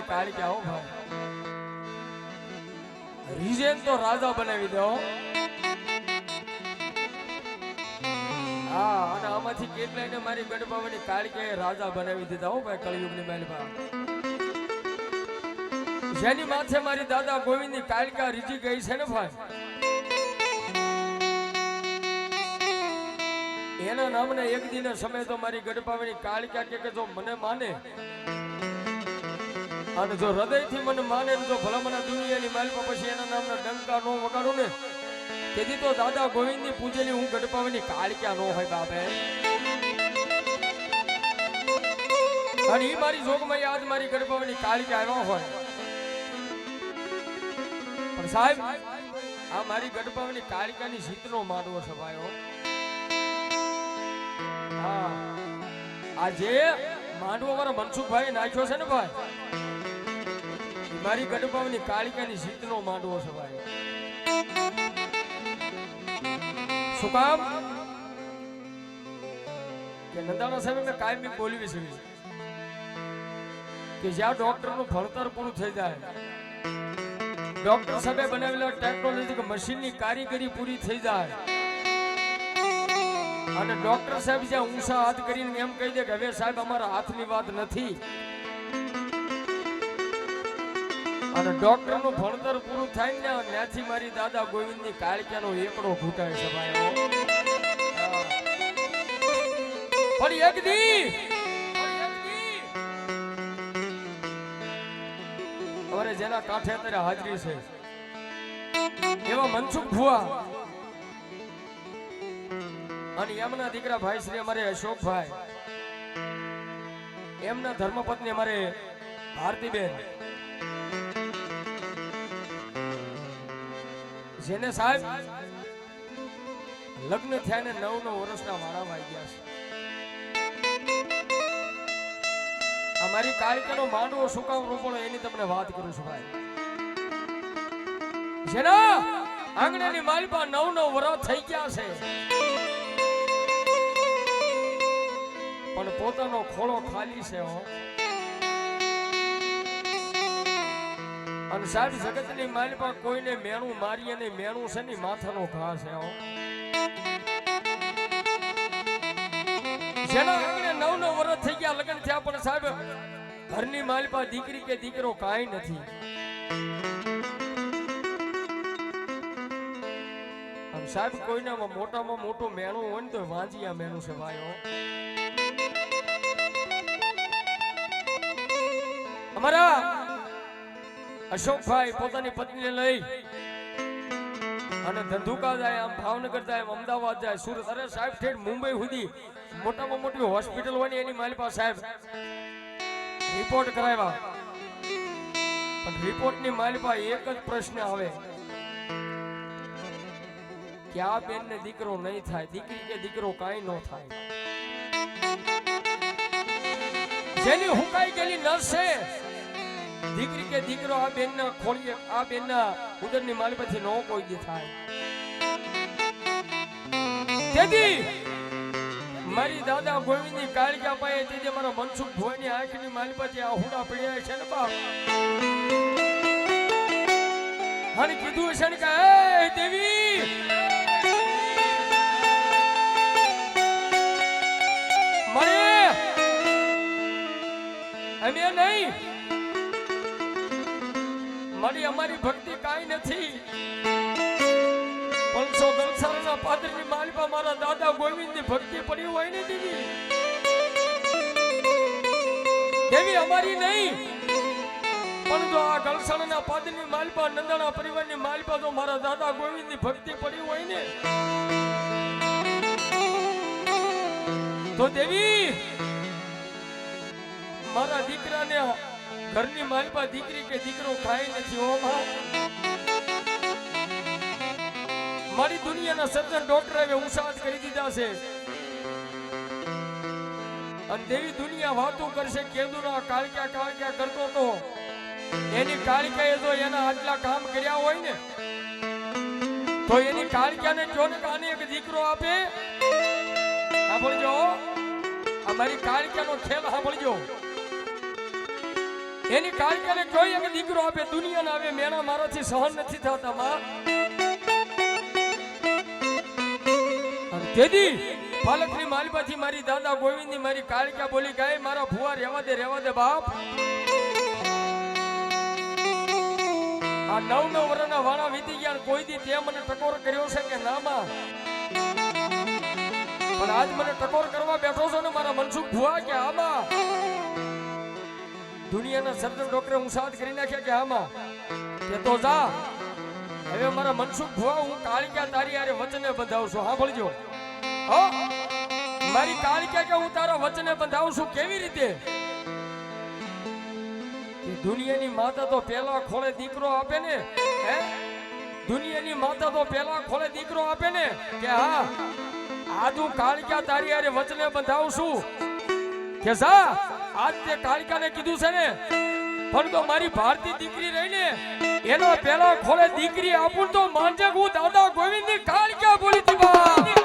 મારી કાળિકા આવો ભાઈ? રીજેન તો રાજા બનાવી દો હા. અને આમાંથી કેટલાયને મારી ગઢબાવાની કાળિકાએ રાજા બનાવી દીધા હો ભાઈ કળિયુગની મહેલમાં. જેની માથે મારી દાદા ગોવિંદની કાળકા રીજી ગઈ છે ને ભાઈ? એના નામને એક દિને સમય તો મારી ગઢપાવાની કાળકા કે જો મને માને અને જો હૃદયથી મને માને જો ભલામણા દુનિયાની માલિકા પછી એના નામના ડંકા નો વગાડું ને, તેથી તો દાદા ગોવિંદની પૂજેલી હું ગઢપાવાની કાળિકા નો હોય બાપે. અને એ મારી જોગમાં યાદ મારી ગઢપાવાની કાળિકા આવ્યા હોય. પણ સાહેબ, આ મારી ગઢપાવાની કાળિકાની જીતનો માંડવો છપાયો હા. આજે માંડવો મારા મનસુખભાઈ નાખ્યો છે ને ભાઈ? મારી ગઢપાવની કાળિકાની જીતનો માંડવો છે ભાઈ. શું કામ? કે નંદાણા સાહેબ મેં કાયમી બોલવી છે. કે જ્યાં ડોક્ટરનું ભણતર પૂરું થઈ જાય, ડોક્ટર સાહેબે બનાવેલા ટેકનોલોજી મશીનની કારીગરી પૂરી થઈ જાય, અને ડોક્ટર સાહેબ જ્યાં ઊંચા હાથ કરીને એમ કહી દે કે હવે સાહેબ અમારા હાથની વાત નથી. અને ડોક્ટરનું ભણતર પૂરું થાય ને ત્યાંથી મારી દાદા ગોવિંદની કાળક્યાનો એકડો ઘૂંટાય છે ભાઈ. પણ એક દી. અમારે જેના કાંઠે અત્યારે હાજરી છે. એવા મનસુખ ભુવા. અને એમના દીકરા ભાઈ શ્રી અમારે અશોકભાઈ. એમના ધર્મપત્ની અમારે ભારતીબેન. જેને સાહેબ લગ્ન થયા ને નવ નવ વર્ષના વાળા ગયા છે. અમારી કાળિકાનો માંડવો સુકામ રૂપણો એની તમને વાત કરું છું ભાઈ. જેના આંગણાની મારી પાસે નવ નવ વર્ષ થઈ ગયા છે. પણ પોતાનો ખોળો ખાલી છે હો. અને સાહેબ, જગતની માલપા કોઈને મેણું મારી અને મેણું છે ને, માથાનો ઘા છે જેના નવ નવ વર્ષ થઈ ગયા લગ્ન થયા, પણ સાહેબ, ઘરની માલપા દીકરી કે દીકરો કાંઈ નથી. સાહેબ, કોઈનામાં મોટામાં મોટું મેણું હોય ને તો વાંજિયા મેણું છે ભાઈઓ અમારા અશોકભાઈ પોતાની પત્નીને લઈ અને ધંધુકા જાય, આમ ભાવનગર જાય અમદાવાદ જાય, સુરત. અરે સાહેબ, ઠેઠ મુંબઈ સુધી મોટામાં મોટી હોસ્પિટલ હોય એની મારી સાહેબ. રિપોર્ટ કરાવ્યા. પણ રિપોર્ટની મારી પાસે એક જ પ્રશ્ન આવે. કે આ બેન ને દીકરો નહીં થાય? દીકરી કે દીકરો કાંઈ ન થાય? જેની હુકાઈ ગયેલી નસ છે દીકરી કે દીકરો આ બેન ના ખોળીએ, આ બેન ના ઉદરની માલી પછી નો કોઈ દે થાય. તેથી મારી દાદા ગોવિંદની કાળિકા પાએ તેથી મારો મનસુખ ભોયની આંખની માલી પછી આ હુડા પડ્યા છે ને બાપ? અને કીધું છે ને કે દેવી મારી અમારી ભક્તિ કાંઈ નથી. પંચસો ગલસાના પાદરની માલિપા મારા દાદા ગોવિંદની ભક્તિ પડી હોય ને દીદી? દેવી અમારી નહીં. પણ જો આ ગલસાના પાદરની માલિપા નંદાણા પરિવારની માલિપા જો મારા દાદા ગોવિંદની ભક્તિ પડી હોય ને? તો દેવી, મારા દીકરાને ઘરની માલપા દીકરી કે દીકરો ખાઈ નથી ઓ મારી દુનિયાના સર્જન ડોક્ટર ઉસાદ કરી દીધા છે. અને દેવી દુનિયા વાતો કરશે કેદુના કાળક્યા કાળક્યા કરતો તો. એની કાળક્યાએ જો એના આટલા કામ કર્યા હોય ને, તો એની કાળક્યાને જો ને કે આને એક દીકરો આપે? સાંભળજો. અમારી કાળક્યાનો ખેલ સાંભળજો. એની કાળકાને કોઈ એક દીકરો આપે, દુનિયાના આવે મેણા મારાથી સહન નથી થતા, માં. તેથી પાલકની માલબાથી મારી દાદા ગોવિંદની મારી કાળકા બોલી, ગાય, મારા ભુવા રહેવા દે રહેવા દે, બાપ. આ નવ નવ વર્ષના વાણા વીતી ગયા કોઈ દી તે મને ટકોર કર્યો છે કે ના, માં. પણ આજ મને ટકોર કરવા બેઠો છો ને મારા મનસુખ ભુવા, કે આમાં દુનિયાના સર્જન ડોક્ટરે હું સાથ કરી નાખ્યા કે હામાં કે તો જા. હવે મારા મનસુખ ભુવા હું કાળિકા તારી આરે વચને બંધાવું છું સાંભળજો હો? મારી કાળિકા કે હું તારા વચને બંધાવું કેવી રીતે? દુનિયાની માતા તો પેલા ખોળે દીકરો આપે ને, હે? દુનિયાની માતા તો પેલા ખોળે દીકરો આપે ને, કે હા આ તું કાળિકા તારી હારે વચને બંધાવું કે જા આજ તે કાળિકાને કીધું છે ને, પણ તો મારી ભારતી દીકરી રહીને એનો પેલા ખોળે દીકરી આપું તો માંજે હું દાદા ગોવિંદની કાળિકા બોલી તી બા